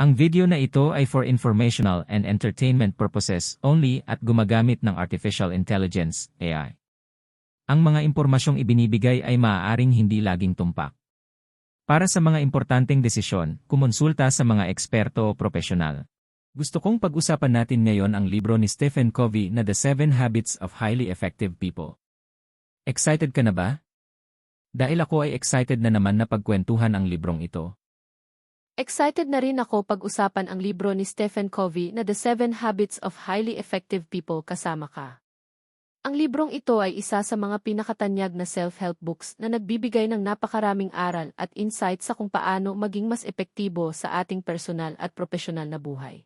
Ang video na ito ay for informational and entertainment purposes only at gumagamit ng Artificial Intelligence, AI. Ang mga impormasyong ibinibigay ay maaaring hindi laging tumpak. Para sa mga importanteng desisyon, kumonsulta sa mga eksperto o profesional. Gusto kong pag-usapan natin ngayon ang libro ni Stephen Covey na The Seven Habits of Highly Effective People. Excited ka na ba? Dahil ako ay excited na naman na pagkwentuhan ang librong ito. Excited na rin ako pag-usapan ang libro ni Stephen Covey na The Seven Habits of Highly Effective People kasama ka. Ang librong ito ay isa sa mga pinakatanyag na self-help books na nagbibigay ng napakaraming aral at insight sa kung paano maging mas epektibo sa ating personal at profesional na buhay.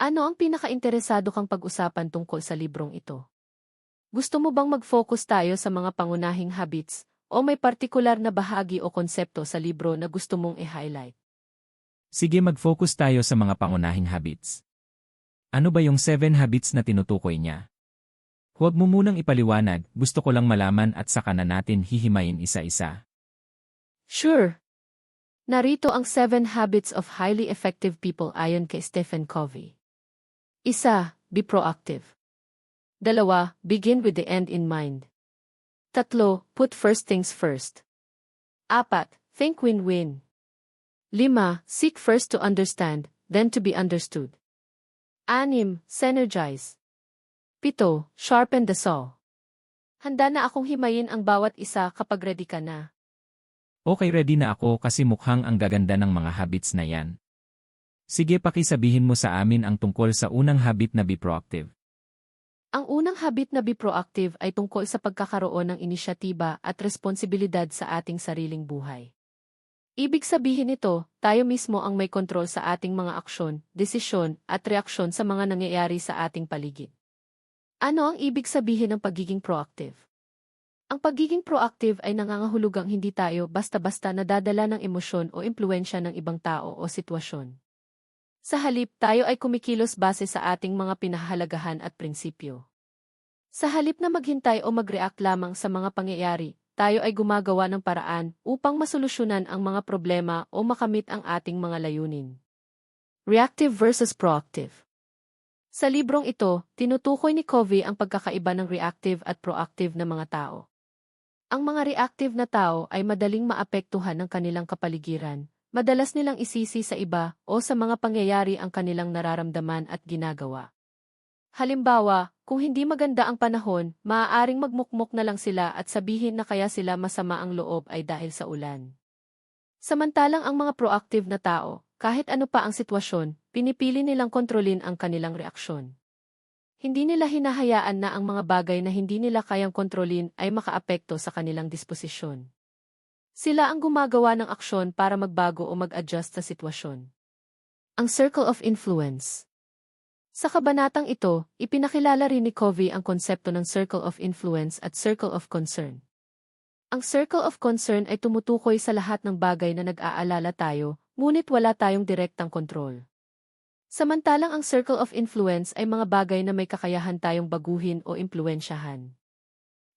Ano ang pinaka-interesado kang pag-usapan tungkol sa librong ito? Gusto mo bang mag-focus tayo sa mga pangunahing habits o may partikular na bahagi o konsepto sa libro na gusto mong i-highlight? Sige mag-focus tayo sa mga pangunahing habits. Ano ba yung 7 habits na tinutukoy niya? Huwag mo munang ipaliwanag, gusto ko lang malaman at saka na natin hihimayin isa-isa. Sure. Narito ang 7 habits of highly effective people ayon kay Stephen Covey. Isa, be proactive. Dalawa, begin with the end in mind. Tatlo, put first things first. Apat, think win-win. Lima, seek first to understand, then to be understood. Anim, synergize. Pito, sharpen the saw. Handa na akong himayin ang bawat isa kapag ready ka na. Okay ready na ako kasi mukhang ang gaganda ng mga habits na yan. Sige pakisabihin mo sa amin ang tungkol sa unang habit na be proactive. Ang unang habit na be proactive ay tungkol sa pagkakaroon ng inisyatiba at responsibilidad sa ating sariling buhay. Ibig sabihin nito, tayo mismo ang may kontrol sa ating mga aksyon, desisyon, at reaksyon sa mga nangyayari sa ating paligid. Ano ang ibig sabihin ng pagiging proactive? Ang pagiging proactive ay nangangahulugang hindi tayo basta-basta nadadala ng emosyon o impluensya ng ibang tao o sitwasyon. Sa halip, tayo ay kumikilos base sa ating mga pinahahalagahan at prinsipyo. Sa halip na maghintay o mag-react lamang sa mga pangyayari, tayo ay gumagawa ng paraan upang masolusyonan ang mga problema o makamit ang ating mga layunin. Reactive versus proactive Sa librong ito, tinutukoy ni Covey ang pagkakaiba ng reactive at proactive na mga tao. Ang mga reactive na tao ay madaling maapektuhan ng kanilang kapaligiran, madalas nilang isisi sa iba o sa mga pangyayari ang kanilang nararamdaman at ginagawa. Halimbawa, kung hindi maganda ang panahon, maaaring magmukmok na lang sila at sabihin na kaya sila masama ang loob ay dahil sa ulan. Samantalang ang mga proactive na tao, kahit ano pa ang sitwasyon, pinipili nilang kontrolin ang kanilang reaksyon. Hindi nila hinahayaan na ang mga bagay na hindi nila kayang kontrolin ay makaapekto sa kanilang disposisyon. Sila ang gumagawa ng aksyon para magbago o mag-adjust sa sitwasyon. Ang Circle of Influence Sa kabanatang ito, ipinakilala rin ni Covey ang konsepto ng Circle of Influence at Circle of Concern. Ang Circle of Concern ay tumutukoy sa lahat ng bagay na nag-aalala tayo, ngunit wala tayong direktang kontrol. Samantalang ang Circle of Influence ay mga bagay na may kakayahan tayong baguhin o impluensyahan.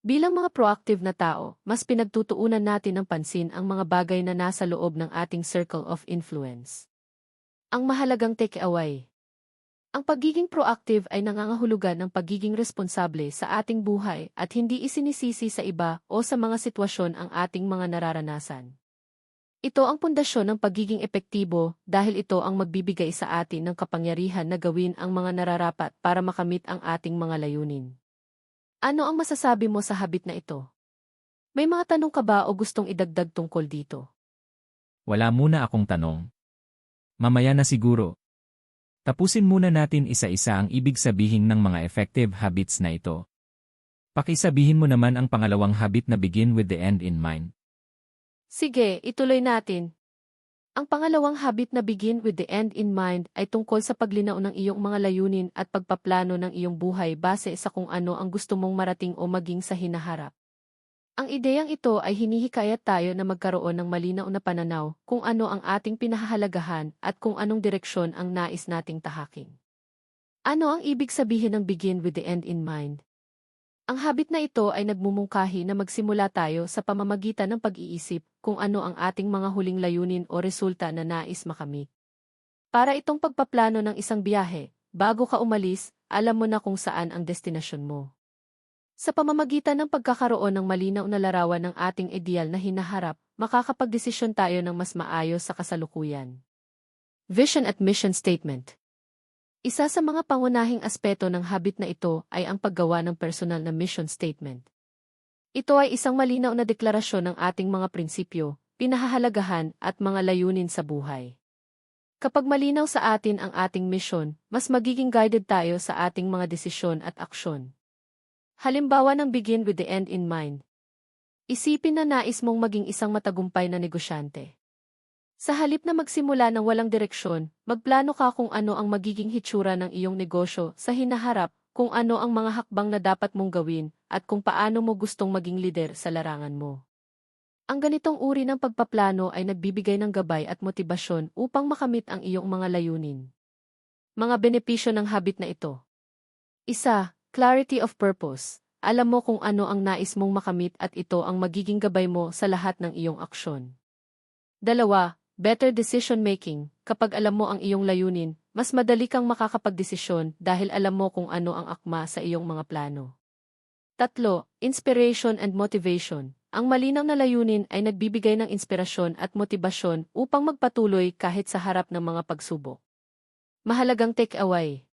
Bilang mga proactive na tao, mas pinagtutuunan natin ng pansin ang mga bagay na nasa loob ng ating circle of influence. Ang mahalagang takeaway. Ang pagiging proactive ay nangangahulugan ng pagiging responsable sa ating buhay at hindi isinisisi sa iba o sa mga sitwasyon ang ating mga nararanasan. Ito ang pundasyon ng pagiging epektibo dahil ito ang magbibigay sa atin ng kapangyarihan na gawin ang mga nararapat para makamit ang ating mga layunin. Ano ang masasabi mo sa habit na ito? May mga tanong ka ba o gustong idagdag tungkol dito? Wala muna akong tanong. Mamaya na siguro. Tapusin muna natin isa-isa ang ibig sabihin ng mga effective habits na ito. Pakisabihin mo naman ang pangalawang habit na begin with the end in mind. Sige, ituloy natin. Ang pangalawang habit na begin with the end in mind ay tungkol sa paglinaw ng iyong mga layunin at pagpaplano ng iyong buhay base sa kung ano ang gusto mong marating o maging sa hinaharap. Ang ideyang ito ay hinihikayat tayo na magkaroon ng malinaw na pananaw kung ano ang ating pinahahalagahan at kung anong direksyon ang nais nating tahaking. Ano ang ibig sabihin ng begin with the end in mind? Ang habit na ito ay nagmumungkahi na magsimula tayo sa pamamagitan ng pag-iisip kung ano ang ating mga huling layunin o resulta na nais makamit. Para itong pagpaplano ng isang biyahe, bago ka umalis, alam mo na kung saan ang destinasyon mo. Sa pamamagitan ng pagkakaroon ng malinaw na larawan ng ating ideal na hinaharap, makakapagdesisyon tayo ng mas maayos sa kasalukuyan. Vision at Mission Statement Isa sa mga pangunahing aspeto ng habit na ito ay ang paggawa ng personal na mission statement. Ito ay isang malinaw na deklarasyon ng ating mga prinsipyo, pinahahalagahan at mga layunin sa buhay. Kapag malinaw sa atin ang ating mission, mas magiging guided tayo sa ating mga desisyon at aksyon. Halimbawa ng begin with the end in mind. Isipin na nais mong maging isang matagumpay na negosyante. Sa halip na magsimula ng walang direksyon, magplano ka kung ano ang magiging hitsura ng iyong negosyo sa hinaharap, kung ano ang mga hakbang na dapat mong gawin, at kung paano mo gustong maging lider sa larangan mo. Ang ganitong uri ng pagpaplano ay nagbibigay ng gabay at motibasyon upang makamit ang iyong mga layunin. Mga benepisyo ng habit na ito. Isa, clarity of purpose. Alam mo kung ano ang nais mong makamit at ito ang magiging gabay mo sa lahat ng iyong aksyon. Dalawa, better decision making. Kapag alam mo ang iyong layunin, mas madali kang makakapagdesisyon dahil alam mo kung ano ang akma sa iyong mga plano. Tatlo, inspiration and motivation. Ang malinaw na layunin ay nagbibigay ng inspirasyon at motibasyon upang magpatuloy kahit sa harap ng mga pagsubok. Mahalagang take-away.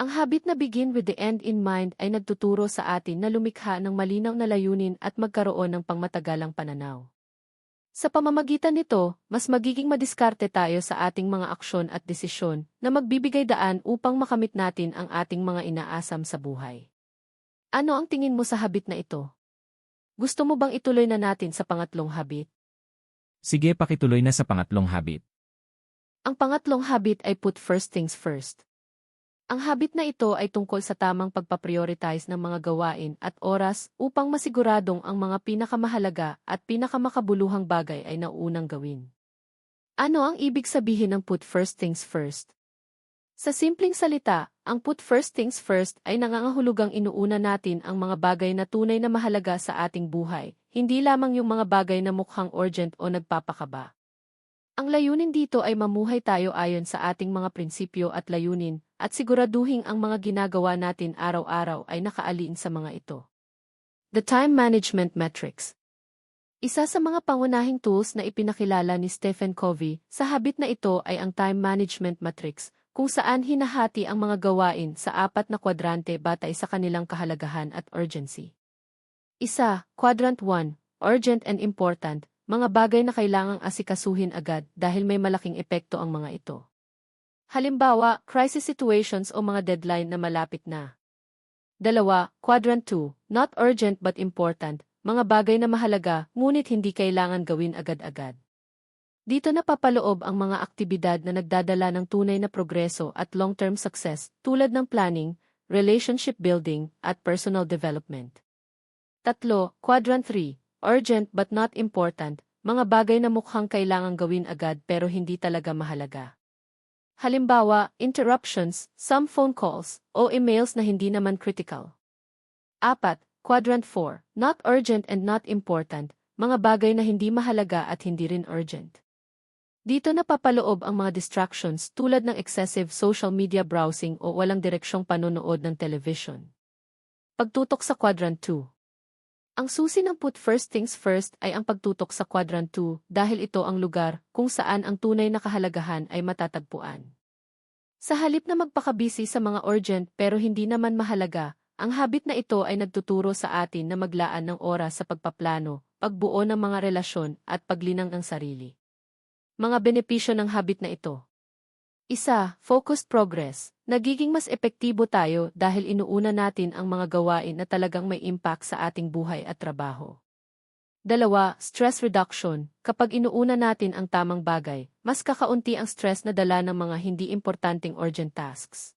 Ang habit na begin with the end in mind ay nagtuturo sa atin na lumikha ng malinaw na layunin at magkaroon ng pangmatagalang pananaw. Sa pamamagitan nito, mas magiging madiskarte tayo sa ating mga aksyon at desisyon na magbibigay daan upang makamit natin ang ating mga inaasam sa buhay. Ano ang tingin mo sa habit na ito? Gusto mo bang ituloy na natin sa pangatlong habit? Sige pakituloy na sa pangatlong habit. Ang pangatlong habit ay put first things first. Ang habit na ito ay tungkol sa tamang pagpaprioritize ng mga gawain at oras upang masiguradong ang mga pinakamahalaga at pinakamakabuluhang bagay ay naunang gawin. Ano ang ibig sabihin ng put first things first? Sa simpleng salita, ang put first things first ay nangangahulugang inuuna natin ang mga bagay na tunay na mahalaga sa ating buhay, hindi lamang yung mga bagay na mukhang urgent o nagpapakaba. Ang layunin dito ay mamuhay tayo ayon sa ating mga prinsipyo at layunin, at siguraduhin ang mga ginagawa natin araw-araw ay nakaalin sa mga ito. The Time Management Metrics Isa sa mga pangunahing tools na ipinakilala ni Stephen Covey sa habit na ito ay ang Time Management Matrix, kung saan hinahati ang mga gawain sa apat na kwadrante batay sa kanilang kahalagahan at urgency. Isa, Quadrant 1, Urgent and Important, mga bagay na kailangang asikasuhin agad dahil may malaking epekto ang mga ito. Halimbawa, crisis situations o mga deadline na malapit na. Dalawa, Quadrant 2, Not Urgent but Important, mga bagay na mahalaga ngunit hindi kailangan gawin agad-agad. Dito napapaloob ang mga aktibidad na nagdadala ng tunay na progreso at long-term success tulad ng planning, relationship building, at personal development. Tatlo, Quadrant 3, Urgent but not important, mga bagay na mukhang kailangang gawin agad pero hindi talaga mahalaga. Halimbawa, interruptions, some phone calls, o emails na hindi naman critical. Apat, Quadrant 4, Not urgent and not important, mga bagay na hindi mahalaga at hindi rin urgent. Dito napapaloob ang mga distractions tulad ng excessive social media browsing o walang direksyong panonood ng television. Pagtutok sa Quadrant 2 Ang susi ng put first things first ay ang pagtutok sa Quadrant 2 dahil ito ang lugar kung saan ang tunay na kahalagahan ay matatagpuan. Sa halip na magpakabisi sa mga urgent pero hindi naman mahalaga, ang habit na ito ay nagtuturo sa atin na maglaan ng oras sa pagpaplano, pagbuo ng mga relasyon at paglinang ng sarili. Mga benepisyo ng habit na ito. Isa, focused progress. Nagiging mas epektibo tayo dahil inuuna natin ang mga gawain na talagang may impact sa ating buhay at trabaho. Dalawa, stress reduction. Kapag inuuna natin ang tamang bagay, mas kakaunti ang stress na dala ng mga hindi importanteng urgent tasks.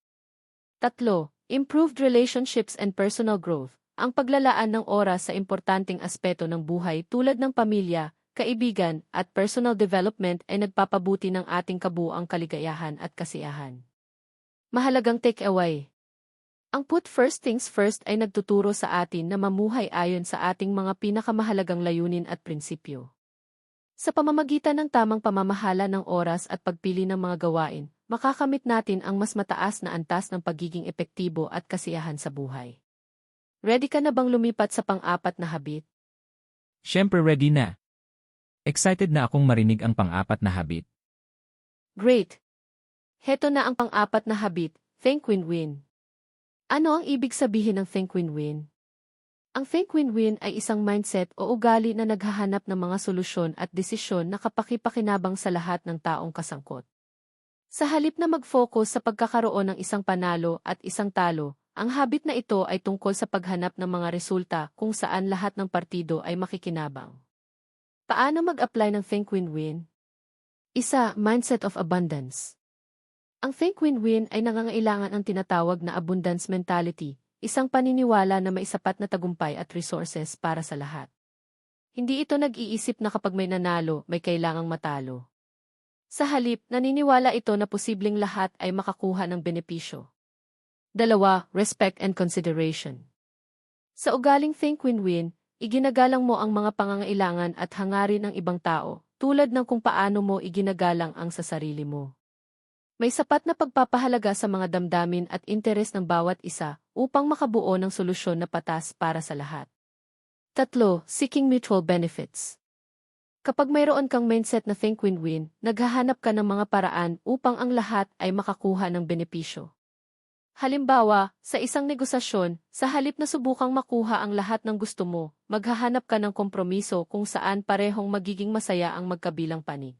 Tatlo, improved relationships and personal growth. Ang paglalaan ng oras sa importanteng aspeto ng buhay tulad ng pamilya, kaibigan, at personal development ay nagpapabuti ng ating kabuang kaligayahan at kasiyahan. Mahalagang take-away. Ang put first things first ay nagtuturo sa atin na mamuhay ayon sa ating mga pinakamahalagang layunin at prinsipyo. Sa pamamagitan ng tamang pamamahala ng oras at pagpili ng mga gawain, makakamit natin ang mas mataas na antas ng pagiging epektibo at kasiyahan sa buhay. Ready ka na bang lumipat sa pang-apat na habit? Siyempre ready na. Excited na akong marinig ang pang-apat na habit. Great! Heto na ang pang-apat na habit, think win-win. Ano ang ibig sabihin ng think win-win? Ang think win-win ay isang mindset o ugali na naghahanap ng mga solusyon at desisyon na kapakipakinabang sa lahat ng taong kasangkot. Sa halip na mag-focus sa pagkakaroon ng isang panalo at isang talo, ang habit na ito ay tungkol sa paghanap ng mga resulta kung saan lahat ng partido ay makikinabang. Paano mag-apply ng think win-win? Isa, mindset of abundance. Ang think win-win ay nangangailangan ng tinatawag na abundance mentality, isang paniniwala na may sapat na tagumpay at resources para sa lahat. Hindi ito nag-iisip na kapag may nanalo, may kailangang matalo. Sa halip, naniniwala ito na posibleng lahat ay makakuha ng benepisyo. Dalawa, respect and consideration. Sa ugaling think win-win, iginagalang mo ang mga pangangailangan at hangarin ng ibang tao, tulad ng kung paano mo iginagalang ang sa sarili mo. May sapat na pagpapahalaga sa mga damdamin at interes ng bawat isa upang makabuo ng solusyon na patas para sa lahat. Tatlo, seeking mutual benefits. Kapag mayroon kang mindset na think win-win, naghahanap ka ng mga paraan upang ang lahat ay makakuha ng benepisyo. Halimbawa, sa isang negosasyon, sa halip na subukang makuha ang lahat ng gusto mo, maghahanap ka ng kompromiso kung saan parehong magiging masaya ang magkabilang panig.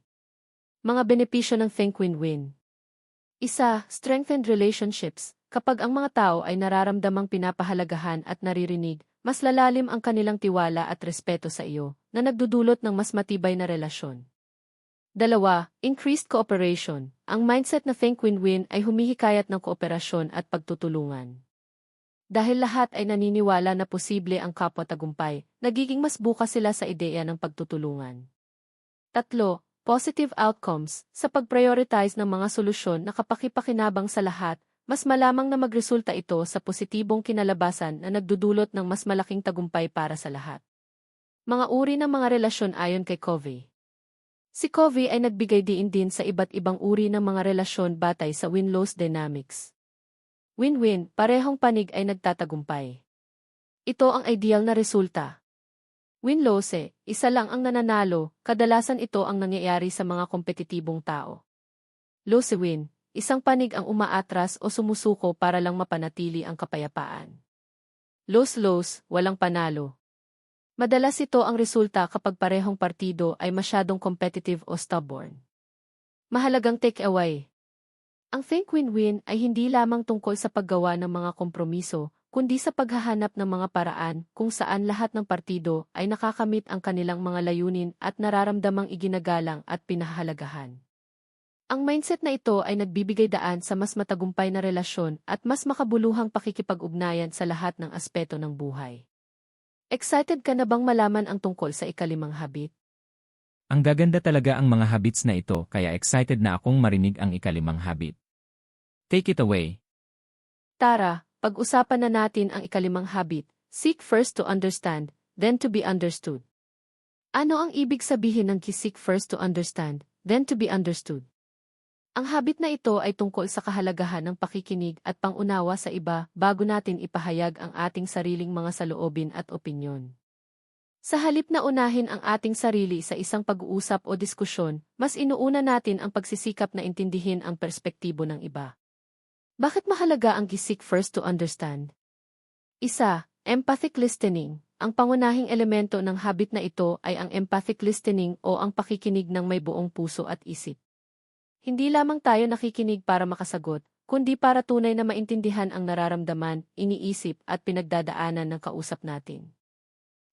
Mga benepisyo ng think win-win. Isa, strengthened relationships. Kapag ang mga tao ay nararamdamang pinapahalagahan at naririnig, mas lalalim ang kanilang tiwala at respeto sa iyo, na nagdudulot ng mas matibay na relasyon. Dalawa, increased cooperation. Ang mindset na think win-win ay humihikayat ng kooperasyon at pagtutulungan. Dahil lahat ay naniniwala na posible ang kapwa-tagumpay, nagiging mas bukas sila sa ideya ng pagtutulungan. Tatlo, positive outcomes, sa pag-prioritize ng mga solusyon na kapakipakinabang sa lahat, mas malamang na magresulta ito sa positibong kinalabasan na nagdudulot ng mas malaking tagumpay para sa lahat. Mga uri ng mga relasyon ayon kay Covey. Si Covey ay nagbigay diin din sa iba't ibang uri ng mga relasyon batay sa win-loss dynamics. Win-win, parehong panig ay nagtatagumpay. Ito ang ideal na resulta. Win-lose, isa lang ang nananalo, kadalasan ito ang nangyayari sa mga kompetitibong tao. Lose-win, isang panig ang umaatras o sumusuko para lang mapanatili ang kapayapaan. Lose-lose, walang panalo. Madalas ito ang resulta kapag parehong partido ay masyadong competitive o stubborn. Mahalagang take-away. Ang think win-win ay hindi lamang tungkol sa paggawa ng mga kompromiso, kundi sa paghahanap ng mga paraan kung saan lahat ng partido ay nakakamit ang kanilang mga layunin at nararamdamang iginagalang at pinahalagahan. Ang mindset na ito ay nagbibigay daan sa mas matagumpay na relasyon at mas makabuluhang pakikipag-ugnayan sa lahat ng aspeto ng buhay. Excited ka na bang malaman ang tungkol sa ikalimang habit? Ang gaganda talaga ang mga habits na ito kaya excited na akong marinig ang ikalimang habit. Take it away. Tara, pag-usapan na natin ang ikalimang habit, seek first to understand, then to be understood. Ano ang ibig sabihin ng seek first to understand, then to be understood? Ang habit na ito ay tungkol sa kahalagahan ng pakikinig at pangunawa sa iba bago natin ipahayag ang ating sariling mga saloobin at opinyon. Sa halip na unahin ang ating sarili sa isang pag-uusap o diskusyon, mas inuuna natin ang pagsisikap na intindihin ang perspektibo ng iba. Bakit mahalaga ang gisik first to understand? Isa, empathic listening. Ang pangunahing elemento ng habit na ito ay ang empathic listening o ang pakikinig ng may buong puso at isip. Hindi lamang tayo nakikinig para makasagot, kundi para tunay na maintindihan ang nararamdaman, iniisip at pinagdadaanan ng kausap natin.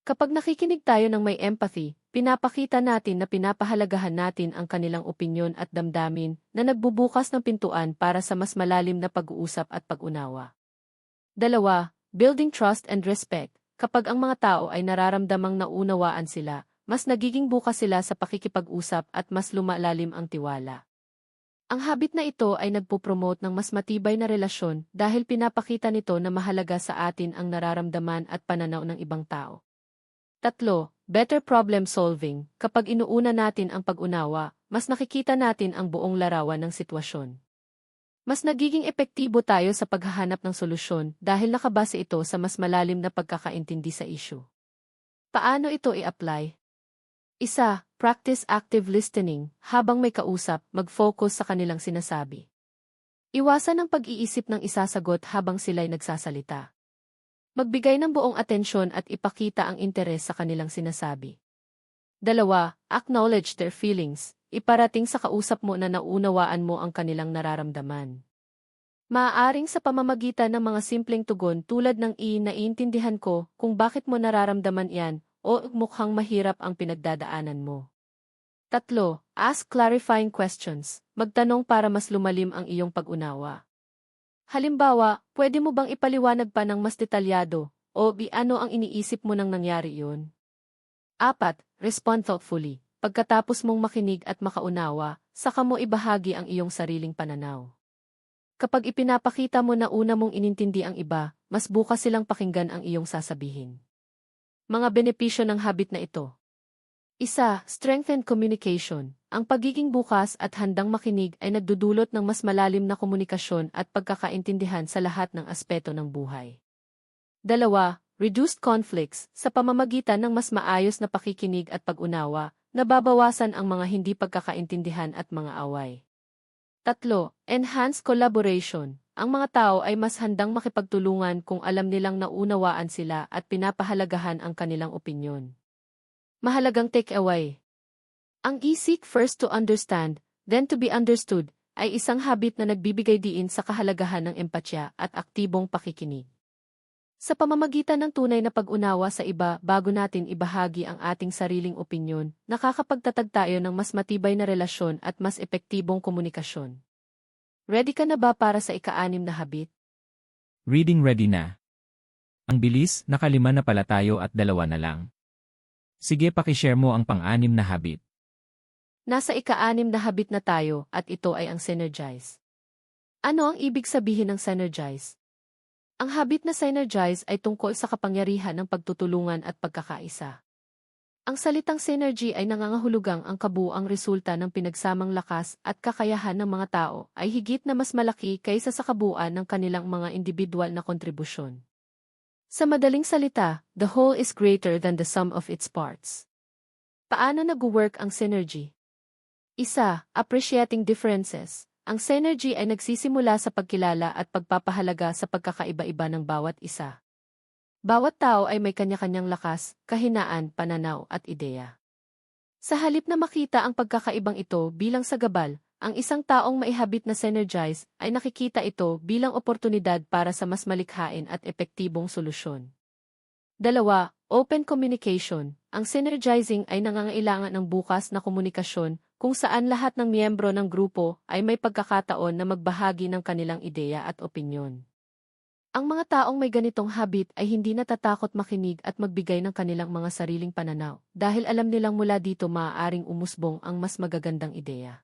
Kapag nakikinig tayo ng may empathy, pinapakita natin na pinapahalagahan natin ang kanilang opinyon at damdamin na nagbubukas ng pintuan para sa mas malalim na pag-uusap at pag-unawa. Dalawa, building trust and respect. Kapag ang mga tao ay nararamdamang naunawaan sila, mas nagiging bukas sila sa pakikipag-usap at mas lumalalim ang tiwala. Ang habit na ito ay nagpo-promote ng mas matibay na relasyon dahil pinapakita nito na mahalaga sa atin ang nararamdaman at pananaw ng ibang tao. Tatlo, better problem solving. Kapag inuuna natin ang pag-unawa, mas nakikita natin ang buong larawan ng sitwasyon. Mas nagiging epektibo tayo sa paghahanap ng solusyon dahil nakabase ito sa mas malalim na pagkakaintindi sa issue. Paano ito i-apply? Isa, practice active listening. Habang may kausap, mag-focus sa kanilang sinasabi. Iwasan ang pag-iisip ng isasagot habang sila'y nagsasalita. Magbigay ng buong atensyon at ipakita ang interes sa kanilang sinasabi. Dalawa, acknowledge their feelings. Iparating sa kausap mo na naunawaan mo ang kanilang nararamdaman. Maaaring sa pamamagitan ng mga simpleng tugon tulad ng i naiintindihan ko kung bakit mo nararamdaman yan o mukhang mahirap ang pinagdadaanan mo. Tatlo, ask clarifying questions. Magtanong para mas lumalim ang iyong pag-unawa. Halimbawa, pwede mo bang ipaliwanag pa ng mas detalyado o bi ano ang iniisip mo nang nangyari yun? Apat, respond thoughtfully. Pagkatapos mong makinig at makaunawa, saka mo ibahagi ang iyong sariling pananaw. Kapag ipinapakita mo na una mong inintindi ang iba, mas bukas silang pakinggan ang iyong sasabihin. Mga benepisyo ng habit na ito. Isa, strengthened communication. Ang pagiging bukas at handang makinig ay nagdudulot ng mas malalim na komunikasyon at pagkakaintindihan sa lahat ng aspeto ng buhay. Dalawa, reduced conflicts. Sa pamamagitan ng mas maayos na pakikinig at pag-unawa, nababawasan ang mga hindi pagkakaintindihan at mga away. Tatlo, enhanced collaboration. Ang mga tao ay mas handang makipagtulungan kung alam nilang naunawaan sila at pinapahalagahan ang kanilang opinyon. Mahalagang takeaway. Ang i-seek first to understand, then to be understood, ay isang habit na nagbibigay diin sa kahalagahan ng empatya at aktibong pakikinig. Sa pamamagitan ng tunay na pag-unawa sa iba bago natin ibahagi ang ating sariling opinyon, nakakapagtatag tayo ng mas matibay na relasyon at mas epektibong komunikasyon. Ready ka na ba para sa ika-anim na habit? Reading ready na. Ang bilis, nakalima na pala tayo at dalawa na lang. Sige pakishare mo ang pang-anim na habit. Nasa ika-anim na habit na tayo at ito ay ang synergize. Ano ang ibig sabihin ng synergize? Ang habit na synergize ay tungkol sa kapangyarihan ng pagtutulungan at pagkakaisa. Ang salitang synergy ay nangangahulugang ang kabuang resulta ng pinagsamang lakas at kakayahan ng mga tao ay higit na mas malaki kaysa sa kabuuan ng kanilang mga individual na kontribusyon. Sa madaling salita, the whole is greater than the sum of its parts. Paano nag-work ang synergy? Isa, appreciating differences. Ang synergy ay nagsisimula sa pagkilala at pagpapahalaga sa pagkakaiba-iba ng bawat isa. Bawat tao ay may kanya-kanyang lakas, kahinaan, pananaw at ideya. Sa halip na makita ang pagkakaibang ito bilang sagabal, ang isang taong maihabit na synergize ay nakikita ito bilang oportunidad para sa mas malikhain at epektibong solusyon. Dalawa, open communication. Ang synergizing ay nangangailangan ng bukas na komunikasyon kung saan lahat ng miyembro ng grupo ay may pagkakataon na magbahagi ng kanilang ideya at opinyon. Ang mga taong may ganitong habit ay hindi natatakot makinig at magbigay ng kanilang mga sariling pananaw dahil alam nilang mula dito maaaring umusbong ang mas magagandang ideya.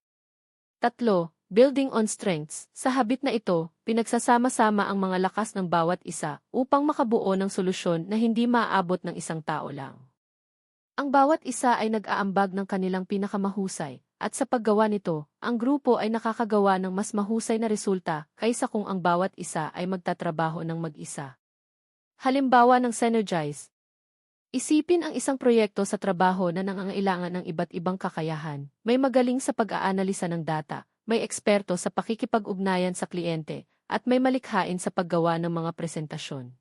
Tatlo, building on strengths. Sa habit na ito, pinagsasama-sama ang mga lakas ng bawat isa upang makabuo ng solusyon na hindi maaabot ng isang tao lang. Ang bawat isa ay nag-aambag ng kanilang pinakamahusay, at sa paggawa nito, ang grupo ay nakakagawa ng mas mahusay na resulta kaysa kung ang bawat isa ay magtatrabaho ng mag-isa. Halimbawa ng Synergize. Isipin ang isang proyekto sa trabaho na nangangailangan ng iba't ibang kakayahan, may magaling sa pag-aanalisa ng data, may eksperto sa pakikipag-ugnayan sa kliyente, at may malikhain sa paggawa ng mga presentasyon.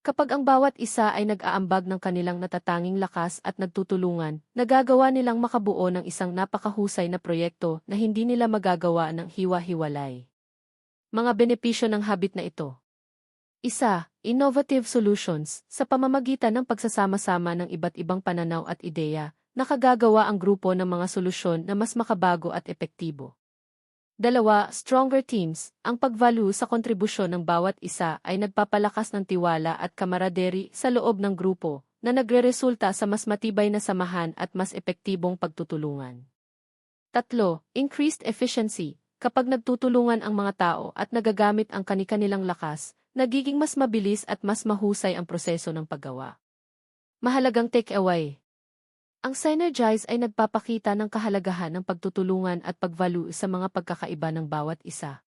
Kapag ang bawat isa ay nag-aambag ng kanilang natatanging lakas at nagtutulungan, nagagawa nilang makabuo ng isang napakahusay na proyekto na hindi nila magagawa ng hiwa-hiwalay. Mga benepisyo ng habit na ito. Isa, innovative solutions. Sa pamamagitan ng pagsasama-sama ng iba't ibang pananaw at ideya, nakagagawa ang grupo ng mga solusyon na mas makabago at epektibo. Dalawa, stronger teams. Ang pag-value sa kontribusyon ng bawat isa ay nagpapalakas ng tiwala at kamaraderi sa loob ng grupo na nagreresulta sa mas matibay na samahan at mas epektibong pagtutulungan. Tatlo, increased efficiency. Kapag nagtutulungan ang mga tao at nagagamit ang kani-kanilang lakas, nagiging mas mabilis at mas mahusay ang proseso ng paggawa. Mahalagang takeaway. Ang Synergize ay nagpapakita ng kahalagahan ng pagtutulungan at pagvalue sa mga pagkakaiba ng bawat isa.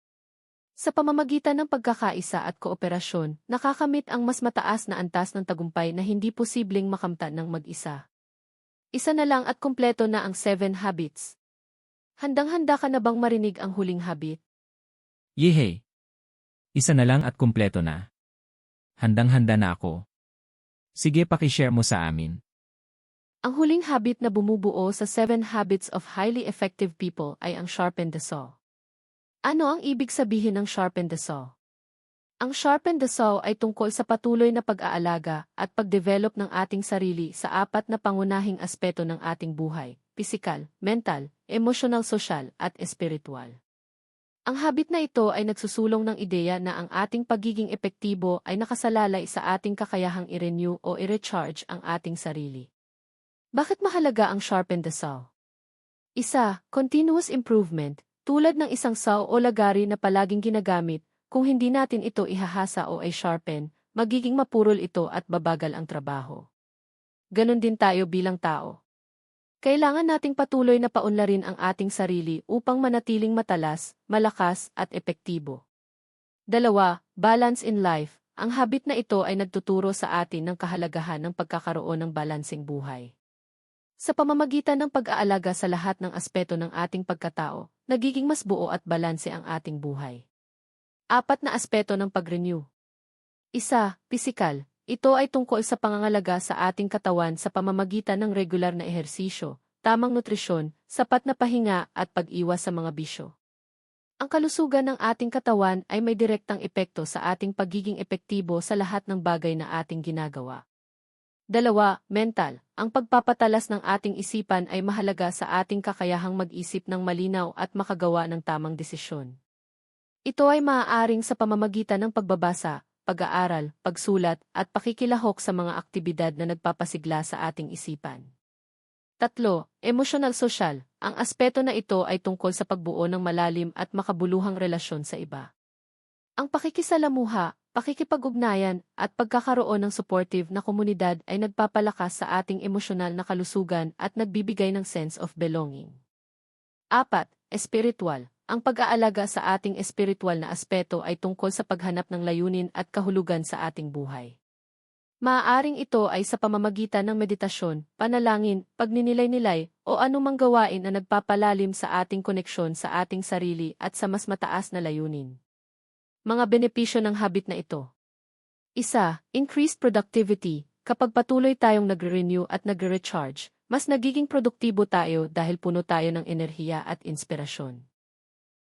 Sa pamamagitan ng pagkakaisa at kooperasyon, nakakamit ang mas mataas na antas ng tagumpay na hindi posibleng makamtan ng mag-isa. Isa na lang at kumpleto na ang 7 habits. Handang-handa ka na bang marinig ang huling habit? Yehey! Isa na lang at kumpleto na. Handang-handa na ako. Sige pakishare mo sa amin. Ang huling habit na bumubuo sa 7 Habits of Highly Effective People ay ang sharpen the saw. Ano ang ibig sabihin ng sharpen the saw? Ang sharpen the saw ay tungkol sa patuloy na pag-aalaga at pagdevelop ng ating sarili sa apat na pangunahing aspeto ng ating buhay, pisikal, mental, emotional, social, at espiritual. Ang habit na ito ay nagsusulong ng ideya na ang ating pagiging epektibo ay nakasalalay sa ating kakayahang i-renew o i-recharge ang ating sarili. Bakit mahalaga ang sharpen the saw? Isa, continuous improvement, tulad ng isang saw o lagari na palaging ginagamit, kung hindi natin ito ihahasa o ay sharpen, magiging mapurol ito at babagal ang trabaho. Ganon din tayo bilang tao. Kailangan nating patuloy na paunlarin ang ating sarili upang manatiling matalas, malakas, at epektibo. Dalawa, balance in life. Ang habit na ito ay nagtuturo sa atin ng kahalagahan ng pagkakaroon ng balansing buhay. Sa pamamagitan ng pag-aalaga sa lahat ng aspeto ng ating pagkatao, nagiging mas buo at balanse ang ating buhay. Apat na aspeto ng pag-renew. Isa, pisikal. Ito ay tungkol sa pangangalaga sa ating katawan sa pamamagitan ng regular na ehersisyo, tamang nutrisyon, sapat na pahinga at pag-iwas sa mga bisyo. Ang kalusugan ng ating katawan ay may direktang epekto sa ating pagiging epektibo sa lahat ng bagay na ating ginagawa. Dalawa, mental. Ang pagpapatalas ng ating isipan ay mahalaga sa ating kakayahang mag-isip ng malinaw at makagawa ng tamang desisyon. Ito ay maaaring sa pamamagitan ng pagbabasa, pag-aaral, pagsulat, at pakikilahok sa mga aktibidad na nagpapasigla sa ating isipan. Tatlo, emotional-social. Ang aspeto na ito ay tungkol sa pagbuo ng malalim at makabuluhang relasyon sa iba. Ang pakikisalamuha, pakikipag-ugnayan, at pagkakaroon ng supportive na komunidad ay nagpapalakas sa ating emosyonal na kalusugan at nagbibigay ng sense of belonging. Apat, espiritual. Ang pag-aalaga sa ating espiritual na aspeto ay tungkol sa paghanap ng layunin at kahulugan sa ating buhay. Maaaring ito ay sa pamamagitan ng meditasyon, panalangin, pagninilay-nilay, o anumang gawain na nagpapalalim sa ating koneksyon sa ating sarili at sa mas mataas na layunin. Mga benepisyo ng habit na ito. Isa, increased productivity. Kapag patuloy tayong nagre-renew at nagre-recharge, mas nagiging produktibo tayo dahil puno tayo ng enerhiya at inspirasyon.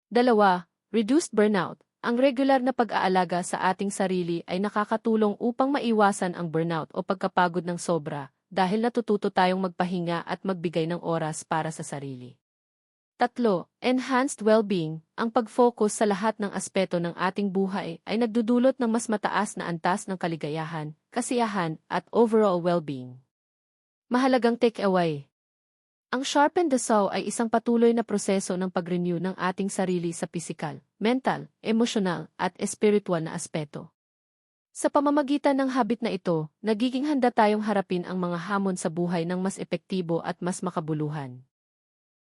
Dalawa, reduced burnout. Ang regular na pag-aalaga sa ating sarili ay nakakatulong upang maiwasan ang burnout o pagkapagod ng sobra dahil natututo tayong magpahinga at magbigay ng oras para sa sarili. Tatlo, enhanced well-being. Ang pag-focus sa lahat ng aspeto ng ating buhay ay nagdudulot ng mas mataas na antas ng kaligayahan, kasiyahan, at overall well-being. Mahalagang takeaway. Ang Sharpen the Saw ay isang patuloy na proseso ng pag-renew ng ating sarili sa pisikal, mental, emosyonal, at espiritual na aspeto. Sa pamamagitan ng habit na ito, nagiging handa tayong harapin ang mga hamon sa buhay ng mas epektibo at mas makabuluhan.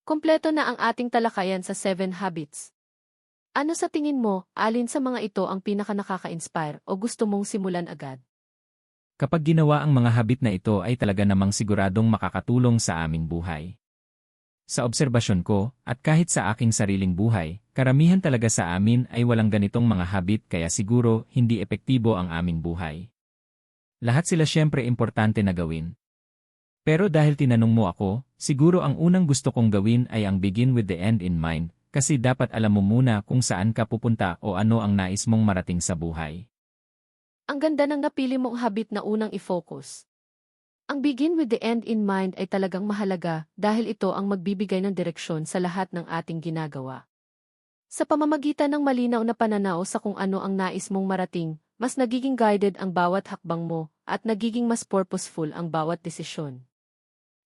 Kompleto na ang ating talakayan sa 7 habits. Ano sa tingin mo, alin sa mga ito ang pinaka nakaka-inspire o gusto mong simulan agad? Kapag ginawa ang mga habit na ito ay talaga namang siguradong makakatulong sa aming buhay. Sa obserbasyon ko, at kahit sa aking sariling buhay, karamihan talaga sa amin ay walang ganitong mga habit kaya siguro hindi epektibo ang aming buhay. Lahat sila syempre importante na gawin. Pero dahil tinanong mo ako, siguro ang unang gusto kong gawin ay ang begin with the end in mind, kasi dapat alam mo muna kung saan ka pupunta o ano ang nais mong marating sa buhay. Ang ganda ng napili mong habit na unang i-focus. Ang begin with the end in mind ay talagang mahalaga dahil ito ang magbibigay ng direksyon sa lahat ng ating ginagawa. Sa pamamagitan ng malinaw na pananaw sa kung ano ang nais mong marating, mas nagiging guided ang bawat hakbang mo at nagiging mas purposeful ang bawat desisyon.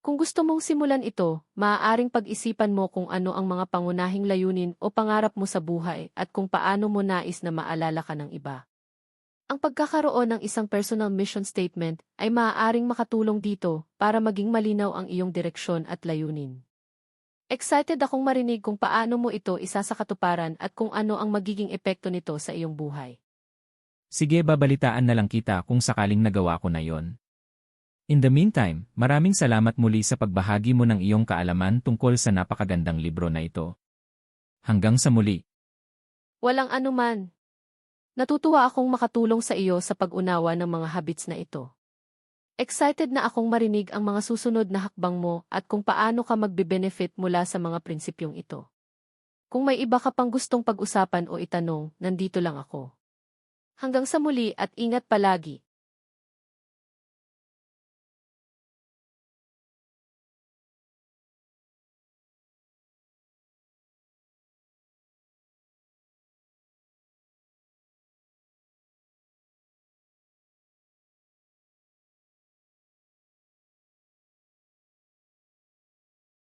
Kung gusto mong simulan ito, maaaring pag-isipan mo kung ano ang mga pangunahing layunin o pangarap mo sa buhay at kung paano mo nais na maalala ka ng iba. Ang pagkakaroon ng isang personal mission statement ay maaaring makatulong dito para maging malinaw ang iyong direksyon at layunin. Excited akong marinig kung paano mo ito isa sa katuparan at kung ano ang magiging epekto nito sa iyong buhay. Sige babalitaan na lang kita kung sakaling nagawa ko na yon. In the meantime, maraming salamat muli sa pagbahagi mo ng iyong kaalaman tungkol sa napakagandang libro na ito. Hanggang sa muli. Walang anuman. Natutuwa akong makatulong sa iyo sa pag-unawa ng mga habits na ito. Excited na akong marinig ang mga susunod na hakbang mo at kung paano ka magbe-benefit mula sa mga prinsipyong ito. Kung may iba ka pang gustong pag-usapan o itanong, nandito lang ako. Hanggang sa muli at ingat palagi.